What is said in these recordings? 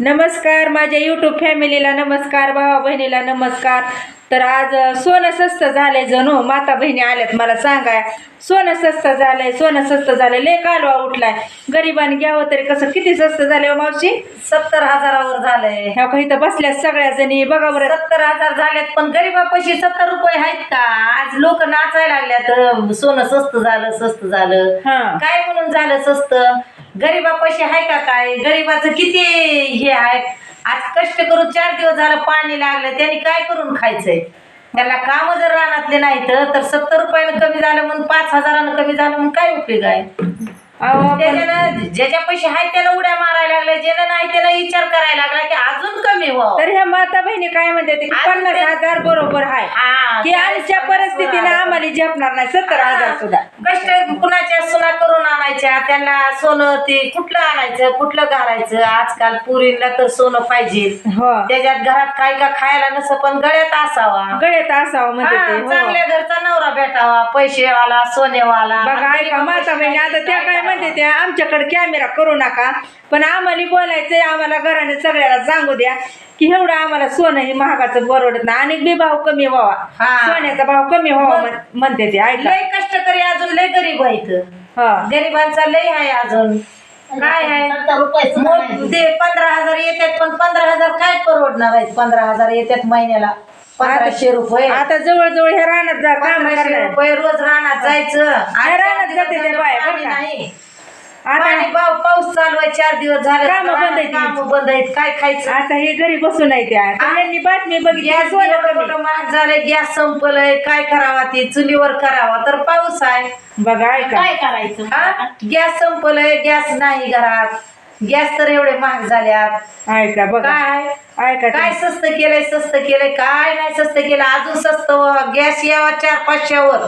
नमस्कार माझ्या यूट्यूब फॅमिलीला नमस्कार भावा बहिणीला नमस्कार. तर आज सोनं स्वस्त झालंय जणू. माता बहिणी आल्यात मला सांगाय सोनं स्वस्त झालंय सोनं स्वस्त झालंय. लय कालवा उठलाय. गरिबांनी घ्यावं तरी कसं? किती स्वस्त झालंय हो मावशी? सत्तर हजारावर झालंय. ह्या काही तर बसल्या सगळ्या जणी. बघा बरं. सत्तर हजार झालेत पण गरीबापाशी सत्तर रुपये आहेत का? आज लोक नाचायला लागल्यात. सोनं स्वस्त झालं स्वस्त झालं. हा. काय म्हणून झालं स्वस्त गरीबापाशी आहे का काय? गरीबाचं किती हे आहे? आज कष्ट करून चार दिवस झालं पाणी लागलं त्यांनी काय करून खायचंय? त्याला काम जर रानातले नाही तर सत्तर रुपयानं कमी झालं म्हणून पाच हजारानं कमी झालं म्हणून काय उपयोग आहे? त्याच्यानं ज्याच्या पैसे आहेत त्याला उड्या मारायला लागल्या ज्याला नाही त्याला विचार करायला लागला की अजून कमी व्हावं तर ह्या माता बहिणी काय म्हणते ते? की आज पन्नास ते- हजार बरोबर आहे. हा, की चाळीस आजच्या पन्नास परिस्थितीने. आम्हाला झेपणार नाही. सत्तर हजार सुद्धा. कष्ट कुणाच्या सुना करून आणायच्या? त्यांना सोनं ते कुठलं आणायचं कुठलं घालायचं? आजकाल पुरीला तर सोनं पाहिजे. हो. त्याच्यात घरात काय का खायला नसं पण गळ्यात असावा. गळ्यात असावं म्हणते हा, हो. चांगल्या घरचा नवरा भेटावा पैसेवाला सोनेवाला बघा ऐका माता बहिणी आता त्या काय म्हणते त्या आमच्याकडे कॅमेरा करू नका पण आम्हाला बोलायचंय आम्हाला घराने सगळ्याला सांगू द्या. की एवढं आम्हाला सोनं हे महागाचं परवडत नाही. आणि बी भाव कमी व्हावा. हा. सोन्याचा भाव कमी व्हावा म्हण- म्हणते ते ऐका. लय कष्टकरी अजून लय गरीब आहेत. हा. गरिबांचा लय आहे अजून. काय आहे? मग ते पंधरा हजार येतात पण पंधरा हजार काय परवडणार आहेत? पंधरा हजार येतात महिन्याला. पंधराशे रुपये. आता जवळजवळ ह्या रानात जा काम पंधराशे करणार. रुपये रोज रानात जायचं. नाही, रानात जाते ते बाया, बरं पाणी का? नाही. आता पाव- पाऊस चालू आहे चार दिवस झाले कामं बंद आहेत. काम बंद आहेत. काय खायचं? आता हे घरी बसून नाही त्या. तर आ? यांनी बातमी बघितली गॅस सोनं कमी. महाग झालंय? गॅस संपलंय. काय करावा ते? चुलीवर करावा. तर पाऊस आहे. बघा ऐका. काय करायचं? हा? गॅस संपलंय गॅस नाही घरात. गॅस तर एवढे महाग झाल्यात. ऐका बघा. काय? ऐका काय तुम्ही. स्वस्त केलंय स्वस्त केलंय? काय नाही स्वस्त केलं अजून स्वस्त गॅस यावा चार पाचशेवर.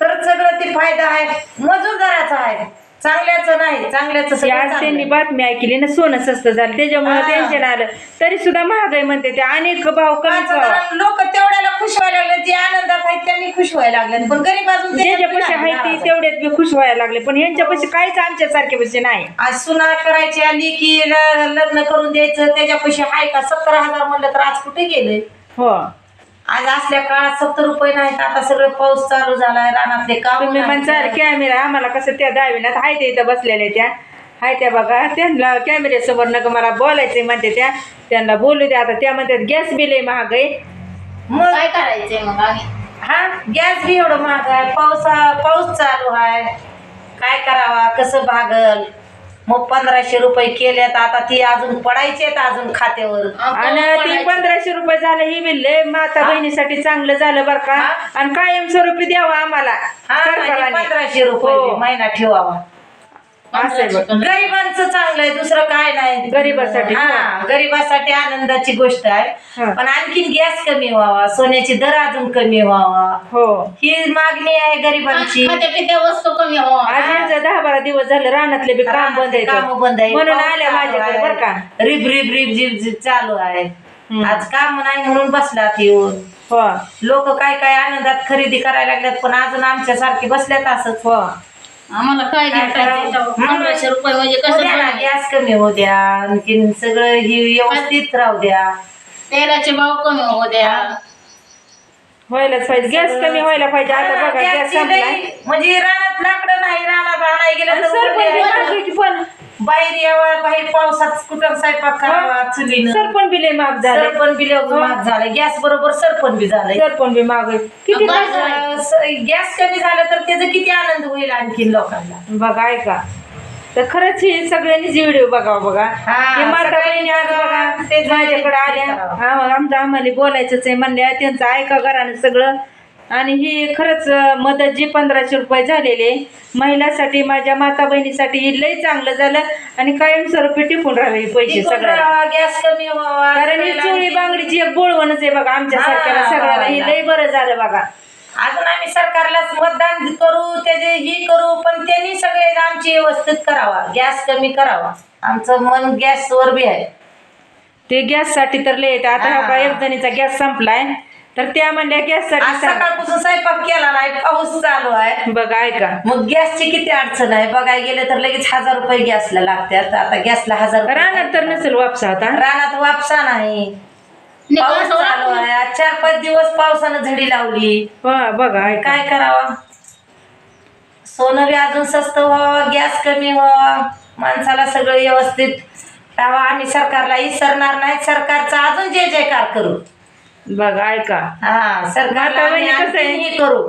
तर सगळं ते फायदा आहे. मजूरदाराचा आहे. चांगल्याचं नाही चांगल्याचं ते सगळं आज त्यांनी. बातमी ऐकली ना सोनं स्वस्त झालं त्याच्यामुळे हा. टेन्शन आलं. तरी सुद्धा महागाई म्हणते ते अनेक भाव व्हावा लोक तेवढ्याला खुश व्हायला लागले जे आनंदात आहेत त्यांनी खुश व्हायला लागले. पण गरीब अजून त्याच्यात ज्याच्या पैसे नाही आहे ती. तेवढ्यात बी खुश व्हायला लागले पण यांच्या पैसे काहीच आमच्या सारखे पैसे नाही. आज सुना करायची आली की लग्न करून द्यायचं त्याच्या पैसे आहे का? सत्तर हजार म्हणलं तर आज कुठे गेले? हो. आज असल्या काळात सत्तर रुपये नाहीत आता सगळं पाऊस चालू झालाय रानातले काम तुम्ही म्हणसाल कॅमेरा आम्हाला कसं त्या दाविनात हाय ते इथं बसलेल्या त्या. हाय त्या बघा त्यांना कॅमेऱ्यासमोर नका मला बोलायचंय म्हणते त्या. त्यांना बोलू द्या आता त्या म्हणतात गॅस बिल आहे महाग आहे मग काय करायचंय मग आम्ही? हा गॅस बी एवढं महाग आहे पावसा पाऊस चालू आहे. काय करावा कसं भागल? मग पंधराशे रुपये केल्यात आता ती अजून पडायचे अजून खात्यावर आणि ती पंधराशे रुपये झालं ही बिल लय माता? बहिणीसाठी चांगलं झालं बरं का? आणि कायमस्वरूपी द्यावं आम्हाला हा सरकारने पंधराशे रुपये हो. महिना ठेवावा असं आहे बघ. गरिबांचं चांगलं आहे दुसरं काय नाही. गरिबासाठी, हा गरिबासाठी आनंदाची गोष्ट आहे. हा. पण आणखीन गॅस कमी व्हावा सोन्याची दर अजून कमी व्हावा. हो. ही मागणी आहे गरिबांची. खात्या पित्या वस्तू कमी हो आज दहा बारा दिवस झालं रानातले बी काम बंद आहे काम बंद आहे म्हणून पाऊस आल्या चालू माझ्याकडे आहे. बरं का. रिब रिब रिब जिब जिब चालू आहे. हम्म. आज काम नाही म्हणून बसलात येऊन. हो. लोक काय काय आनंदात खरेदी करायला लागल्यात पण अजून आमच्या सारखी बसल्यात असंच. हो. आम्हाला काय काय करावं? रुपये म्हणजे कसं ना? गॅस कमी होऊ द्या आणखीन सगळं ही व्यवस्थित राहू द्या. तेलाचे भाव कमी होऊ द्या. व्हायलाच पाहिजे गॅस कमी व्हायला पाहिजे. आता बघा गॅस गॅसची संपलाय. लई- म्हणजे रानात लाकडं नाही रानात आणाय गेलं तर सरपण बी पण बाहेर यावं बाहेर पावसात कुठं स्वयंपाक करावा चुलीनं. सरपण बी लय महाग झालं. सरपण बी लय महाग झालं. गॅस बरोबर सरपण बी झालंय सरपण बी महाग आहे. किती बरं महाग झालं. आहे? अं, स- गॅस कमी झालं तर त्याचा किती आनंद होईल आणखीन लोकांना. बघा ऐका. तर खरंच हे सगळ्यांनीच व्हिडिओ बघावा बघा. हा, माता बहिणी आज बघा ते माझ्याकडे आल्या. करावं. हा, आमचं आम्हाला बोलायचंच आहे म्हणल्या त्यांचं ऐका घरानं सगळं? आणि ही खरंच मदत जी पंधराशे रुपये झालेली आहे महिलासाठी माझ्या माता बहिणीसाठी ही लई चांगलं झालं आणि कायमस्वरूपी टिकून राहिले हे पैसे सगळ्या गॅस कमी व्हावा कारण ही चोळी बांगडीची एक बोळवणच आहे बघा आमच्या हा, सारख्याला सगळ्याला. ही. लई बरं झालं बघा. अजून आम्ही सरकारला मतदान करू त्याचे ही करू पण त्यांनी सगळे आमची व्यवस्थित करावा गॅस कमी करावा. आमचं मन गॅसवर बी आहे. ते गॅससाठी तर लय येते आता हा. हा. एक जणीचा गॅस संपलाय. तर त्या म्हणल्या आज गॅससाठी सांग. सकाळपासून स्वयंपाक केला नाही पाऊस चालू आहे. बघा ऐका. मग गॅसची किती अडचण आहे? बघायला गेलं तर लगेच हजार रुपये गॅसला लागतात. आता गॅसला हजार रुपये रानात तर नसेल वापसा आता. रानात वापसा नाही. पाऊस चालू? आहे. आज चार पाच दिवस पावसानं झडी लावली. हा, बघा ऐका. काय करावं? सोनं बी अजून स्वस्त व्हावं गॅस कमी व्हावा. माणसाला सगळं व्यवस्थित राहावं. आम्ही सरकारला विसरणार नाही. सरकारचा अजून जय जयकार करू. बघा ऐका. हा सरकारला आता आम्ही वहिनी कसं आहे? आणखीनही करू.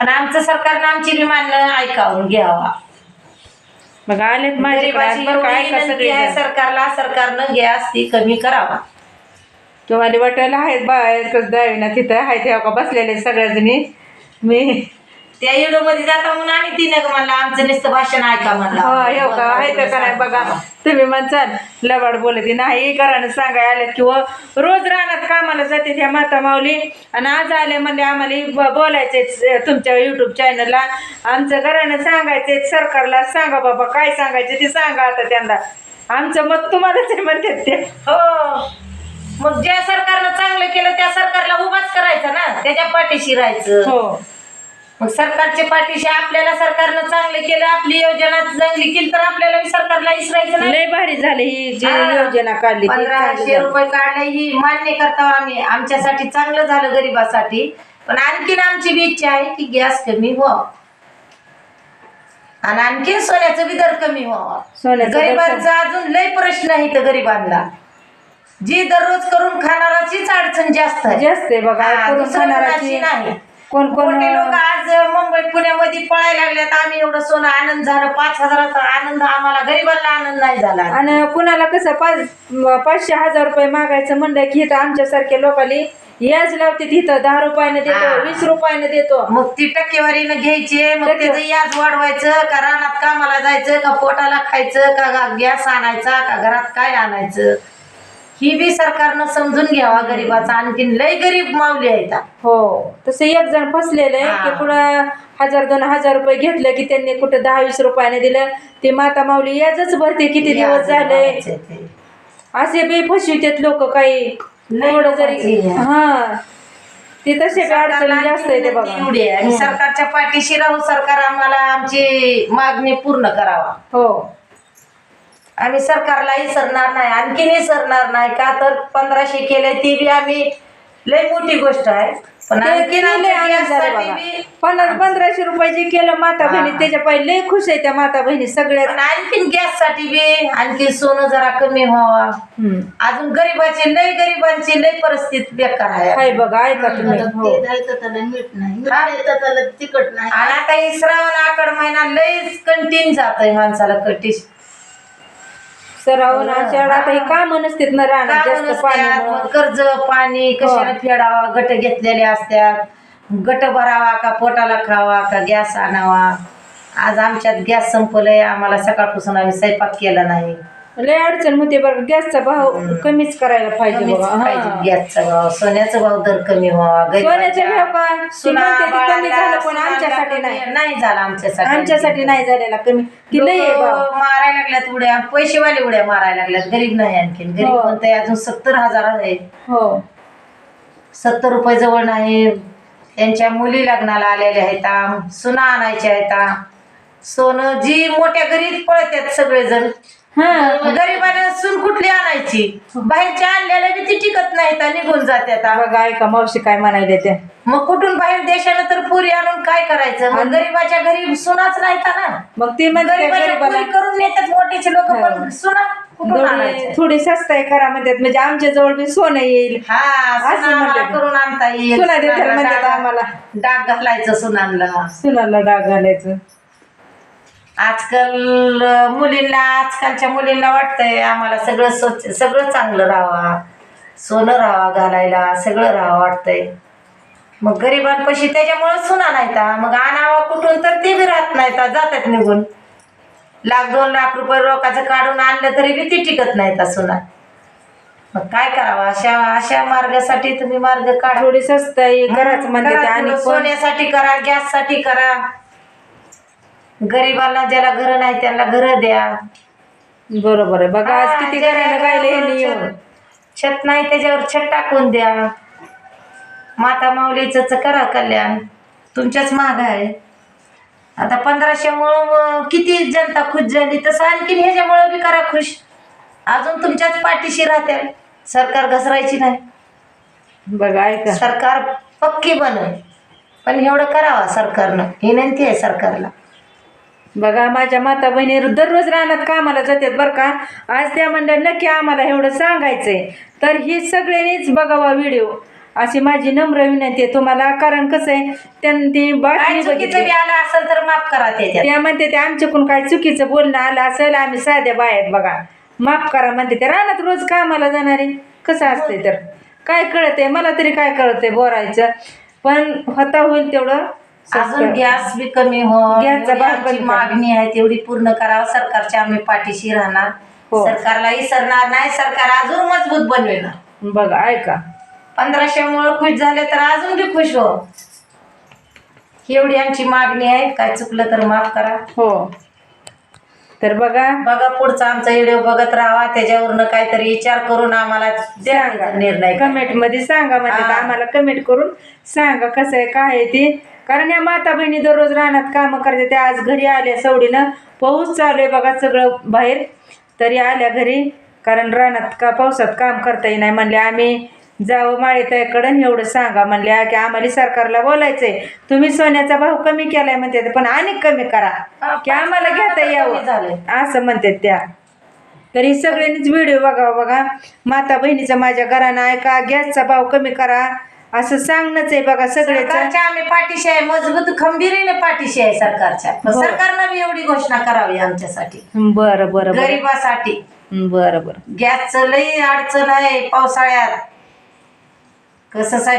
आणि आमचं सरकारनं आमची बी मानणं ऐकावून घ्यावा. बघा आलेत आज गरिबाची एवढी विनंती आहे सरकारला सरकारनं गॅस ती कमी करावा. तुम्हाला वाटायला आहेत बाहेर दावीना तिथं आहे तेव्हा का बसलेले सगळ्याजणी. मी त्या व्हिडिओमध्ये जाता म्हणून आम्ही तिने म्हणलं आमचं नुसतं भाषण ऐका म्हणलं. हा हो का आहे तर का बघा. तुम्ही म्हणसाल लबाड बोलते नाही घरानं सांगाय आलेत किंवा रोज रानात कामाला जाते त्या माता माऊली. आणि आज आले म्हणजे आम्हाला बोलायचे तुमच्या युट्यूब चॅनलला आमचं घरानं सांगायचे सरकारला सांगा बाबा काय सांगायचं ते सांगा आता त्यांना. आमचं मत तुम्हालाच म्हणतात ते. हो. मग ज्या सरकारनं चांगलं केलं त्या सरकारला उभाच करायचं ना. त्याच्या पाठीशी राहायचं. हो. मग सरकारच्या पाठीशी आपल्याला सरकारनं चांगलं केलं आपली योजना चांगली केली तर आपल्याला बी सरकारला विसरायचं नाही. लय भारी झाली ही जी हा. योजना काढली ती. चांगली पंधराशे झाली. रुपये काढले ही मान्य करता आम्ही. आमच्यासाठी चांगलं झालं गरिबासाठी. पण आणखीन आमची बी इच्छा आहे की गॅस कमी व्हावा. आणि आणखीन सोन्याचं बी दर कमी व्हावा. सोन्याचा दर गरिबांचा अजून लय प्रश्न आहे तर गरिबांना. जी दररोज करून खाणाराचीच अडचण जास्त आहे. जास्त आहे बघा हा, करून दुसरं खाणाराची कोणाची नाही. कोण कोण मोठे लोक आज मुंबई पुण्यामध्ये पळायला लागल्यात. आम्ही एवढं सोनं आनंद झालं. पाच हजाराचा आनंद आम्हाला गरिबांना आनंद नाही झाला. आणि कुणाला कसं पाच म- पाचशे हजार रुपये मागायचं म्हणलं की इथं आमच्यासारख्या लोकांनी याच लावते तिथं दहा रुपयाने हा. देतो वीस रुपयाने देतो. मग ती टक्केवारीनं घ्यायचे. मग त्याचं याज वाढवायचं. का रानात कामाला जायचं का पोटाला खायचं का गॅस आणायचा का घरात काय आणायचं? ही बी सरकारनं समजून घ्यावा गरिबाचा. आणखीन लय गरीब माऊली आहेत हो. तसं एक जण फसलेलं आहे हा. की कुठं हजार दोन हजार रुपये घेतलं की त्यांनी कुठं दहा वीस रुपयाने दिलं. ते माता माऊली याजच भरते किती दिवस झाले. असे बी फसवितात लोक काही. जरी. हा. ते तसे अडचणी जास्त आहे ते आणखीन बघा एवढी आहे. आणि सरकारच्या पाठीशी राहून सरकार आम्हाला आमची मागणी पूर्ण करावा. हो. आम्ही सरकारला विसरणार नाही आणखीन विसरणार नाही का? तर पंधराशे केले ती बी आम्ही लय मोठी गोष्ट आहे. पण आणखीन लय गॅससाठी. बी- पन्नास पंधराशे रुपये जे केलं माता बहिणी. त्याच्या पहिले लय खुश आहे त्या माता बहिणी सगळ्यात. पण आणखीन गॅससाठी बी आणखीन सोनं जरा कमी व्हावा. हम्म. अजून गरीबाची लय गरिबांची लय परिस्थिती बेकार आहे. हाय बघा ऐका तुम्ही. हो. ते द्यायचं त्याला मीठ नाही. आणि आता ही श्रावण आकड महिना लयच कंटिन्यू जात आहे माणसाला कटीश सरावून आषाढ आता हे काम नसतात ना राहणार कामं जास्त नसत्यात, पाणी मग. कर्ज पाणी कशाला फेडावा? गट घेतलेले असतात. गट भरावा का पोटाला खावा का गॅस आणावा? आज आमच्यात गॅस संपलंय. आम्हाला सकाळपासून आम्ही स्वयंपाक केला नाही. लय अडचण होते बरं गॅसचा भाव कमीच करायला पाहिजे हा. गॅसचा भाव सोन्याचा भाव दर कमी व्हावा सोन्याचा भाव का? ती सुना, म्हणते ते कमी बाळाला, झालं पण आमच्यासाठी नाही. नाही झालं आमच्यासाठी. आमच्यासाठी नाही झालेला कमी. की लय आहे भाव. लोकं मारायला लागल्यात उड्या पैसेवाले उड्या मारायला लागल्यात गरीब नाही आणखीन. गरीब हो. म्हणते अजून सत्तर हजार आहे. हो. सत्तर रुपये जवळ नाही. त्यांच्या मुली लग्नाला आलेल्या आहेत. सुना आणायच्या आहेत. सोनं जी मोठ्या घरी पळतात सगळेजण. हा. गरीबाने सून कुठली आणायची? बाहेरच्या आणलेल्या बी ती टिकत नाहीत आणि निघून जात्यात. बघा ऐका मावशी काय म्हणायले ते मग कुठून बाहेर देशानं तर पुरी आणून काय करायचं? मग गरीबाच्या घरी सुनाच नाहीत ना? मग ती गरीबाच्या पुरी करून नेतात मोठीचे लोक पण हो. सुना कुठून थोडी थोडी सस्ताई करा म्हणतात म्हणजे आमच्या जवळ बी सोनं येईल. हा सुना. करून आणता येईल. सुना देतात सुनाला म्हणतात आम्हाला. डाग घालायचं सुनांना सुनाला डाग घालायचं. आजकाल मुलींना आजकालच्या मुलींना वाटतंय आम्हाला सगळं स्वच्छ सगळं चांगलं राहावा. सोनं राहावा घालायला सगळं राहावं वाटतंय. मग गरिबांपाशी त्याच्यामुळे सुना नाहीता मग आणावा कुठून तर ते बी राहत नाहीता जातात निघून. लाख दोन लाख रुपये रोखाचं काढून आणलं तरी बी ती टिकत नाहीता सुना. मग काय करावं? अशा अशा मार्गासाठी तुम्ही मार्ग काढा. थोडी सस्ताई करायचं म्हणते ते करा आणि सोन्यासाठी करा गॅससाठी करा. गरिबांना ज्याला घर नाही त्याला घर द्या. बरोबर आहे. बघा आज किती ज्याला घरानं गायले हे घरावर नियम. छत- छत नाही त्याच्यावर छत टाकून द्या. माता माऊलीचं करा कल्याण. तुमच्याच माग आहे. आता पंधराशेमुळं किती जनता खुश झाली तसं आणखीन ह्याच्यामुळं बी करा खुश. अजून तुमच्याच पाठीशी राहते सरकार घसरायची नाही. बघा ऐका. सरकार पक्की बनल. पण एवढं करावा सरकारनं. विनंती आहे सरकारला. बघा माझ्या माता बहिणी दररोज रानात कामाला जातात बरं का? आज त्या म्हणल्या नक्की आम्हाला एवढं सांगायचंय. तर ही सगळ्यांनीच बघावा व्हिडिओ. अशी माझी नम्र विनंती आहे तुम्हाला. कारण कसं आहे त्यांनी बातमी बघितली. आलं असेल तर माफ करा त्याच्यात त्या म्हणते ते आमच्याकडून काय चुकीचं बोलणं आलं असेल आम्ही साध्या बायात बघा. माफ करा म्हणते ते रानात रोज कामाला जाणारे कसं असतंय तर? काय कळतंय? मला तरी काय कळतंय बोरायचं. पण होता होईल तेवढं. अजून गॅस बी कमी हो गॅसचा भाव एवढी आमची कमी मागणी आहे तेवढी पूर्ण करावं सरकारच्या आम्ही पाठीशी राहणार. हो. सरकारला विसरणार नाही सरकार अजून मजबूत बनवेल. बघा ऐका. पंधराशे मुळे खुश झाले तर अजून बी खुश हो. एवढी आमची मागणी आहे काय चुकलं तर माफ करा. हो. तर बघा. बघा पुढचा आमचा व्हिडिओ बघत राहा. त्याच्यावरनं काहीतरी विचार करून आम्हाला सांगा. निर्णय. कमेंटमध्ये सांगा म्हणजे. आम्हाला कमेंट करून सांगा कसं आहे काय आहे ते. कारण या माता बहिणी दररोज रानात कामं करते त्या आज घरी आल्या सवडीनं. पाऊस चालू आहे बघा सगळं बाहेर. तरी आल्या घरी. कारण रानात का पावसात काम करता नाही म्हणले आम्ही. जावं माळीताईकडं एवढं सांगा म्हणल्या की आम्हाला सरकारला बोलायचंय. तुम्ही सोन्याचा भाव कमी केलाय म्हणते पण आणि कमी करा. की आम्हाला घेता यावं. असं म्हणतात त्या. तरी सगळ्यांनीच व्हिडिओ बघावा बघा. माता बहिणीचा माझ्या घरानं ऐका गॅसचा भाव कमी करा. असं सांगणंच आहे बघा सगळ्याच. सरकारच्या आम्ही पाठीशी आहे मजबूत खंबीरीने पाठीशी आहे सरकारच्या. हो. सरकारनं एवढी घोषणा करावी आमच्यासाठी. बरं बरं बरं. गरिबासाठी. बरं बरं. गॅसचं लई अडचण आहे पावसाळ्यात. कसं साहेब